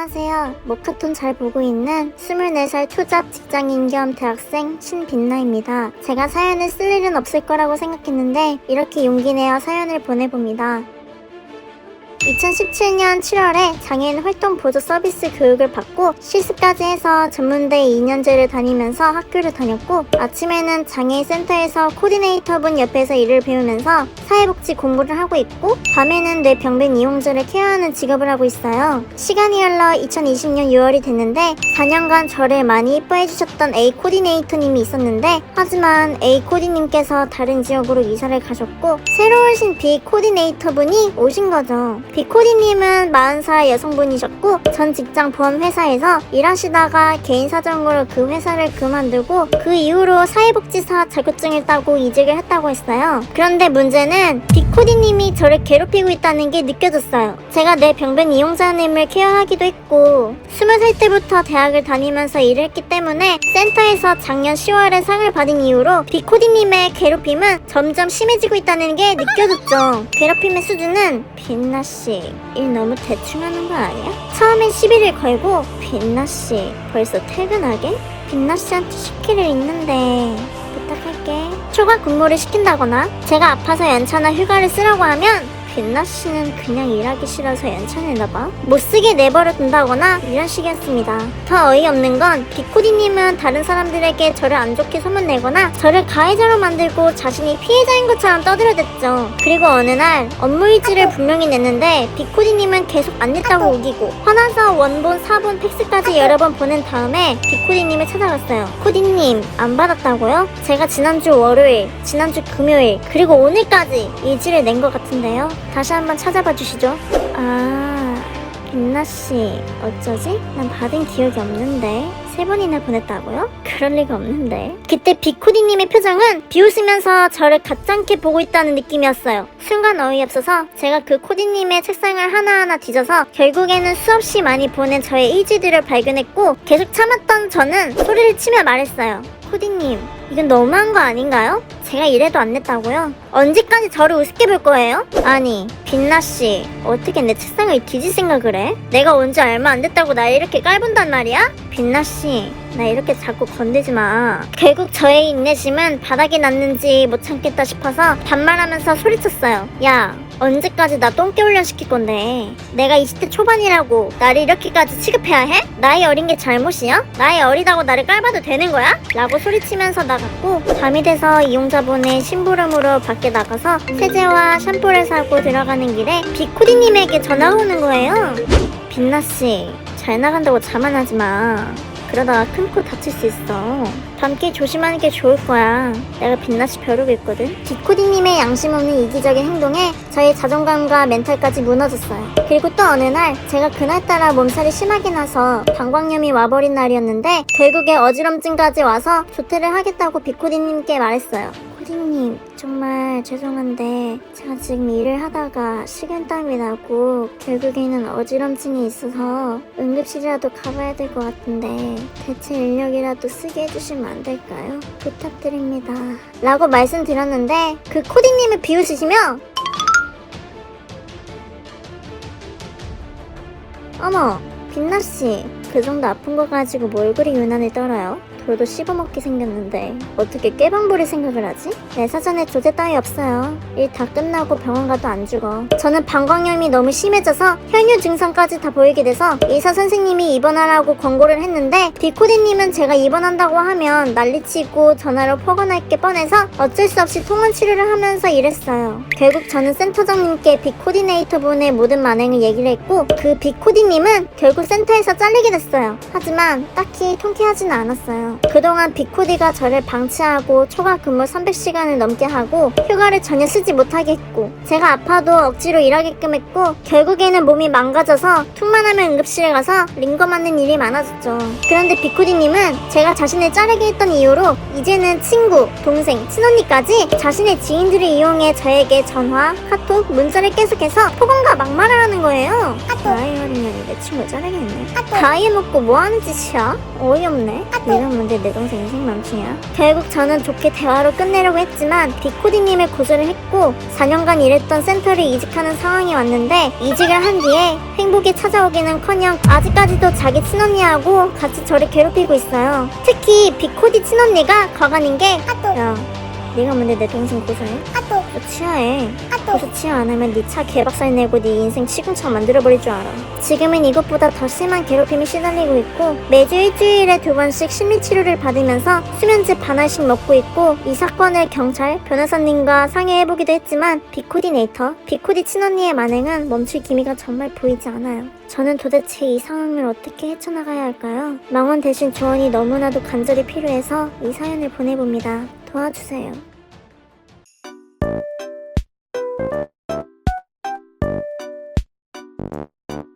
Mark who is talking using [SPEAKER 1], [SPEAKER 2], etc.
[SPEAKER 1] 안녕하세요. 모카톤 잘 보고 있는 24살 투잡 직장인 겸 대학생 신빛나입니다. 제가 사연을 쓸 일은 없을 거라고 생각했는데 이렇게 용기 내어 사연을 보내봅니다. 2017년 7월에 장애인 활동 보조 서비스 교육을 받고 실습까지 해서 전문대 2년제를 다니면서 학교를 다녔고 아침에는 장애인 센터에서 코디네이터분 옆에서 일을 배우면서 사회복지 공부를 하고 있고 밤에는 뇌병변 이용자를 케어하는 직업을 하고 있어요. 시간이 흘러 2020년 6월이 됐는데 4년간 저를 많이 이뻐해 주셨던 A 코디네이터님이 있었는데 하지만 A 코디님께서 다른 지역으로 이사를 가셨고 새로 오신 B 코디네이터분이 오신 거죠. B 코디님은 40살 여성분이셨고 전 직장 보험 회사에서 일하시다가 개인 사정으로 그 회사를 그만두고 그 이후로 사회복지사 자격증을 따고 이직을 했다고 했어요. 그런데 문제는 B 코디님이 저를 괴롭히고 있다는 게 느껴졌어요. 제가 내 병변 이용자님을 케어하기도 했고 20살 때부터 대학을 다니면서 일을 했기 때문에 센터에서 작년 10월에 상을 받은 이후로 비코디님의 괴롭힘은 점점 심해지고 있다는 게 느껴졌죠. 괴롭힘의 수준은 빛나씨 일 너무 대충 하는 거 아니야? 처음엔 시비를 걸고 빛나 씨 벌써 퇴근하게? 빛나 씨한테 시킬 일 있는데 부탁할게. 초과 근무를 시킨다거나 제가 아파서 연차나 휴가를 쓰라고 하면 빛나 씨는 그냥 일하기 싫어서 연차내나봐. 못 쓰게 내버려 둔다거나 이런 식이었습니다. 더 어이없는 건 비코디님은 다른 사람들에게 저를 안 좋게 소문내거나 저를 가해자로 만들고 자신이 피해자인 것처럼 떠들어댔죠. 그리고 어느 날 업무 일지를 분명히 냈는데 비코디님은 계속 안 냈다고 우기고 화나서 원본, 사본, 팩스까지 여러 번 보낸 다음에 비코디님을 찾아갔어요. 코디님 안 받았다고요? 제가 지난주 월요일, 지난주 금요일 그리고 오늘까지 일지를 낸 것 같은데요. 다시 한번 찾아봐 주시죠. 아, 빛나씨, 어쩌지? 난 받은 기억이 없는데. 세 번이나 보냈다고요? 그럴 리가 없는데. 그때 비코디님의 표정은 비웃으면서 저를 가짱게 보고 있다는 느낌이었어요. 순간 어이없어서 제가 그 코디님의 책상을 하나하나 뒤져서 결국에는 수없이 많이 보낸 저의 일지들을 발견했고 계속 참았던 저는 소리를 치며 말했어요. 코디님, 이건 너무한 거 아닌가요? 제가 이래도 안 냈다고요? 언제까지 저를 우습게 볼 거예요? 아니, 빛나씨, 어떻게 내 책상을 뒤질 생각을 해? 내가 온 지 얼마 안 됐다고 날 이렇게 깔본단 말이야? 빛나씨, 나 이렇게 자꾸 건들지 마. 결국 저의 인내심은 바닥이 났는지 못 참겠다 싶어서 반말하면서 소리쳤어요. 야, 언제까지 나 똥개 훈련 시킬 건데? 내가 20대 초반이라고 나를 이렇게까지 취급해야 해? 나이 어린 게 잘못이야? 나이 어리다고 나를 깔봐도 되는 거야? 라고 소리치면서 나갔고 밤이 돼서 이용자분의 심부름으로 밖에 나가서 세제와 샴푸를 사고 들어가는 길에 비코디님에게 전화가 오는 거예요. 빛나씨 잘 나간다고 자만하지 마. 그러다가 큰 코 다칠 수 있어. 밤길 조심하는 게 좋을 거야. 내가 빛나씨 벼르고 있거든. 디코디님의 양심 없는 이기적인 행동에 저의 자존감과 멘탈까지 무너졌어요. 그리고 또 어느 날 제가 그날따라 몸살이 심하게 나서 방광염이 와버린 날이었는데 결국에 어지럼증까지 와서 조퇴를 하겠다고 비코디님께 말했어요. 코디님 정말 죄송한데 제가 지금 일을 하다가 식은땀이 나고 결국에는 어지럼증이 있어서 응급실이라도 가봐야 될 것 같은데 대체 인력이라도 쓰게 해주시면 안 될까요? 부탁드립니다. 라고 말씀드렸는데 그 코디님을 비웃으시며 어머 빛나씨 그 정도 아픈 거 가지고 뭘 그리 유난을 떨어요? 돌도 씹어먹게 생겼는데 어떻게 깨방부릴 생각을 하지? 내 사전에 조제 따위 없어요. 일 다 끝나고 병원 가도 안 죽어. 저는 방광염이 너무 심해져서 혈뇨 증상까지 다 보이게 돼서 의사 선생님이 입원하라고 권고를 했는데 비코디님은 제가 입원한다고 하면 난리치고 전화로 폭언할 게 뻔해서 어쩔 수 없이 통원 치료를 하면서 일했어요. 결국 저는 센터장님께 비코디네이터 분의 모든 만행을 얘기를 했고 그 비코디님은 결국 센터에서 잘리게 됐어요. 하지만 딱히 통쾌하지는 않았어요. 그동안 비코디가 저를 방치하고 초과 근무 300시간을 넘게 하고 휴가를 전혀 쓰지 못하게 했고 제가 아파도 억지로 일하게끔 했고 결국에는 몸이 망가져서 툭만 하면 응급실에 가서 링거 맞는 일이 많아졌죠. 그런데 비코디님은 제가 자신을 자르게 했던 이유로 이제는 친구, 동생, 친언니까지 자신의 지인들을 이용해 저에게 전화, 카톡, 문자를 계속해서 폭언과 막말을 하는 거예요. 나이 어린 년이 내 친구 자르겠네. 나이 먹고 뭐 하는 짓이야? 어이없네. 이러면 뭔데 내 동생 인생 맘치냐? 결국 저는 좋게 대화로 끝내려고 했지만 비코디님을 고소를 했고 4년간 일했던 센터를 이직하는 상황이 왔는데 이직을 한 뒤에 행복이 찾아오기는커녕 아직까지도 자기 친언니하고 같이 저를 괴롭히고 있어요. 특히 비코디 친언니가 과간인 게 야, 네가 뭔데 내 동생 고소해?
[SPEAKER 2] 아또
[SPEAKER 1] 너 치아해.
[SPEAKER 2] 아또
[SPEAKER 1] 고소 치아 안 하면 네 차 개박살 내고 네 인생 시궁창 만들어버릴 줄 알아. 지금은 이것보다 더 심한 괴롭힘에 시달리고 있고 매주 일주일에 두 번씩 심리치료를 받으면서 수면제 반알씩 먹고 있고 이 사건을 경찰, 변호사님과 상의해보기도 했지만 비코디네이터, 비코디 친언니의 만행은 멈출 기미가 정말 보이지 않아요. 저는 도대체 이 상황을 어떻게 헤쳐나가야 할까요? 망원 대신 조언이 너무나도 간절히 필요해서 이 사연을 보내봅니다. 도와주세요.